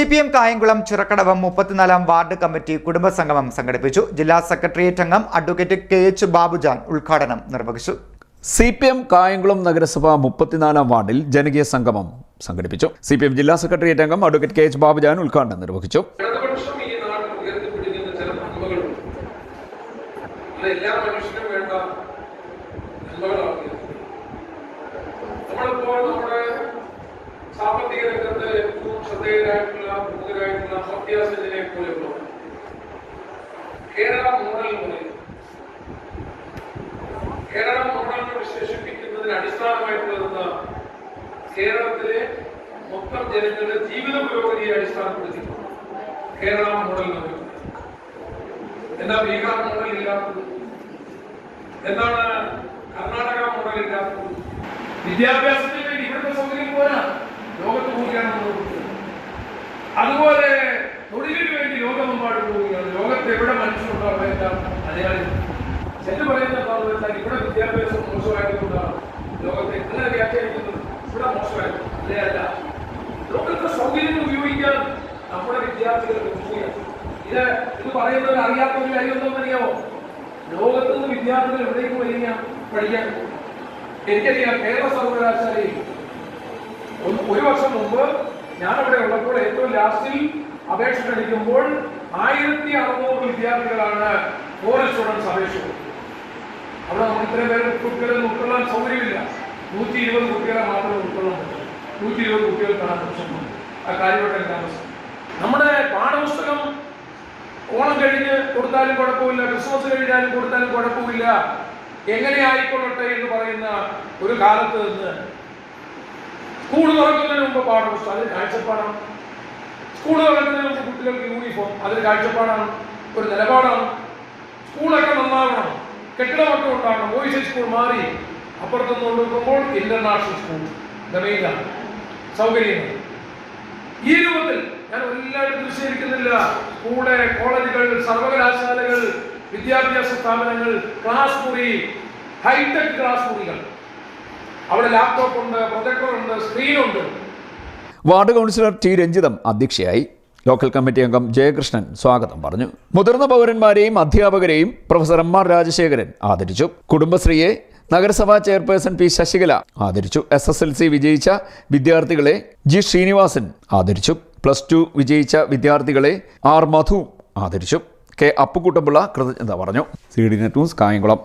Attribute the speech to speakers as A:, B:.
A: C P M Kayamkulam Churakkadavam മുപ്പത്തിനാലാം ward committee കുടുംബസംഗമം സംഘടിപ്പിച്ചു. ജില്ലാ സെക്രട്ടേറിയറ്റ് അംഗം അഡ്വക്കേറ്റ് കെ എച്ച് ബാബുജാൻ ഉദ്ഘാടനം നിർവഹിച്ചു.
B: സി പി എം കായംകുളം നഗരസഭ മുപ്പത്തിനാലാം വാർഡിൽ ജനകീയ സംഗമം സംഘടിപ്പിച്ചു. സി പി എം ജില്ലാ സെക്രട്ടേറിയറ്റ് അംഗം അഡ്വക്കേറ്റ് കെ എച്ച് ബാബുജാൻ ഉദ്ഘാടനം നിർവഹിച്ചു.
C: എല്ലാ മനുഷ്യനും വേണ്ട നമ്മളിപ്പോൾ നമ്മുടെ അമർത്യാസനെ പോലെയുള്ള Kerala model model Kerala model വിശേഷിപ്പിക്കുന്നതിന് കേരളത്തിലെ മൊത്തം ജനങ്ങളുടെ ജീവിത പുരോഗതിയെ അടിസ്ഥാനപ്പെടുത്തിയിട്ടുണ്ട്. കേരള മോഡൽ എന്ന് എന്നാ ബീഹാർ മോഡൽ ഇല്ലാത്തത്? എന്താണ് കർണാടക മോഡൽ ഇല്ലാത്തത്? വിദ്യാഭ്യാസത്തിന് വേണ്ടി ഇവിടുത്തെ സൗകര്യം പോരാ ലോകത്ത് പോവുകയാണ് നമ്മൾ കുട്ടികൾ. അതുപോലെ തൊഴിലിന് വേണ്ടി ലോകമെമ്പാടും പോവുകയാണ് ലോകത്ത് എവിടെ മനുഷ്യനുണ്ടോ അവിടെ എന്താ മലയാളി ചെന്ന് പറയുന്ന എന്താണെന്ന് വെച്ചാൽ ഇവിടെ വിദ്യാഭ്യാസം മോശമായതുകൊണ്ടാണ്. ലോകത്തെ അങ്ങനെ വ്യാഖ്യാനിക്കുന്നത് ഇവിടെ മോശമായിരുന്നു. അല്ലേ അല്ല? ലോകത്തെ സൗകര്യങ്ങൾ ഉപയോഗിക്കാൻ നമ്മുടെ വിദ്യാർത്ഥികൾ നോക്കുകയാണ് ഇത് ഇത് പറയുന്നവർ അറിയാത്ത ഒരു കാര്യം എന്താണെന്ന് അറിയാമോ ലോകത്ത് നിന്ന് വിദ്യാർത്ഥികൾ എവിടേക്ക് വരിക പഠിക്കാൻ. എനിക്കറിയാം കേരള സർവകലാശാലയിൽ. ഒരു വർഷം മുമ്പ് ഞാൻ അവിടെ ഉള്ളപ്പോൾ ഏറ്റവും ലാസ്റ്റിൽ അപേക്ഷ ക്ഷണിക്കുമ്പോൾ ആയിരത്തി അറുന്നൂറ് വിദ്യാർത്ഥികളാണ് ഫോറിൻ സ്റ്റുഡൻസ് അപേക്ഷ. അവിടെ നമുക്ക് ഇത്രയും പേര് കുട്ടികളെ ഉൾക്കൊള്ളാൻ സൗകര്യമില്ല. നൂറ്റി ഇരുപത് കുട്ടികളെ മാത്രമേ ഉൾക്കൊള്ളാൻ പറ്റൂ. നൂറ്റി ഇരുപത് കുട്ടികൾക്കാണ് പ്രശ്നം ആ കാര്യമായിട്ട് താമസം നമ്മുടെ പാഠപുസ്തകം ഓണം കഴിഞ്ഞ് കൊടുത്താലും കുഴപ്പമില്ല ക്രിസ്മസ് കഴിഞ്ഞാലും കൊടുത്താലും കുഴപ്പമില്ല. എങ്ങനെ ആയിക്കൊള്ളട്ടെ എന്ന് പറയുന്ന ഒരു കാലത്ത് നിന്ന് സ്കൂൾ തുറക്കുന്നതിന് മുമ്പ് പാഠപുസ്തകം അത് കാഴ്ചപ്പാടാണ്. സ്കൂൾ തന്നെ നമുക്ക് കുട്ടികൾക്ക് യൂണിഫോം അതൊരു കാഴ്ചപ്പാടാണ് ഒരു നിലപാടാണ്. സ്കൂളൊക്കെ നന്നാവണം കെട്ടിടമൊക്കെ ഉണ്ടാകണം വോയിസ് സ്കൂൾ മാറി അപ്പുറത്തുനിന്ന് കൊണ്ടുവരുമ്പോൾ ഇന്റർനാഷണൽ സ്കൂൾ ഗമയിലാണ് സൗകര്യങ്ങൾ. ഈ രൂപത്തിൽ ഞാൻ എല്ലാവരും നിശ്ചയിക്കുന്നില്ല സ്കൂൾ കോളേജുകൾ സർവകലാശാലകൾ വിദ്യാഭ്യാസ സ്ഥാപനങ്ങൾ ക്ലാസ് മുറി ഹൈടെക് ക്ലാസ് മുറികൾ. അവിടെ ലാപ്ടോപ്പ് ഉണ്ട് പ്രൊജക്ടർ ഉണ്ട് സ്ക്രീനുണ്ട്
B: വാർഡ് കൗൺസിലർ ടി രഞ്ജിതം അധ്യക്ഷയായി. ലോക്കൽ കമ്മിറ്റി അംഗം ജയകൃഷ്ണൻ സ്വാഗതം പറഞ്ഞു. മുതിർന്ന പൗരന്മാരെയും അധ്യാപകരെയും പ്രൊഫസർ എം ആർ രാജശേഖരൻ ആദരിച്ചു. കുടുംബശ്രീയെ നഗരസഭാ ചെയർപേഴ്സൺ പി ശശികല ആദരിച്ചു. എസ് എസ് എൽ സി വിജയിച്ച വിദ്യാർത്ഥികളെ ജി ശ്രീനിവാസൻ ആദരിച്ചു. പ്ലസ് ടു വിജയിച്ച വിദ്യാർത്ഥികളെ ആർ മധു ആദരിച്ചു. കെ അപ്പുക്കുട്ടമ്പിള്ള കൃതജ്ഞത പറഞ്ഞു. C D net news Kayamkulam.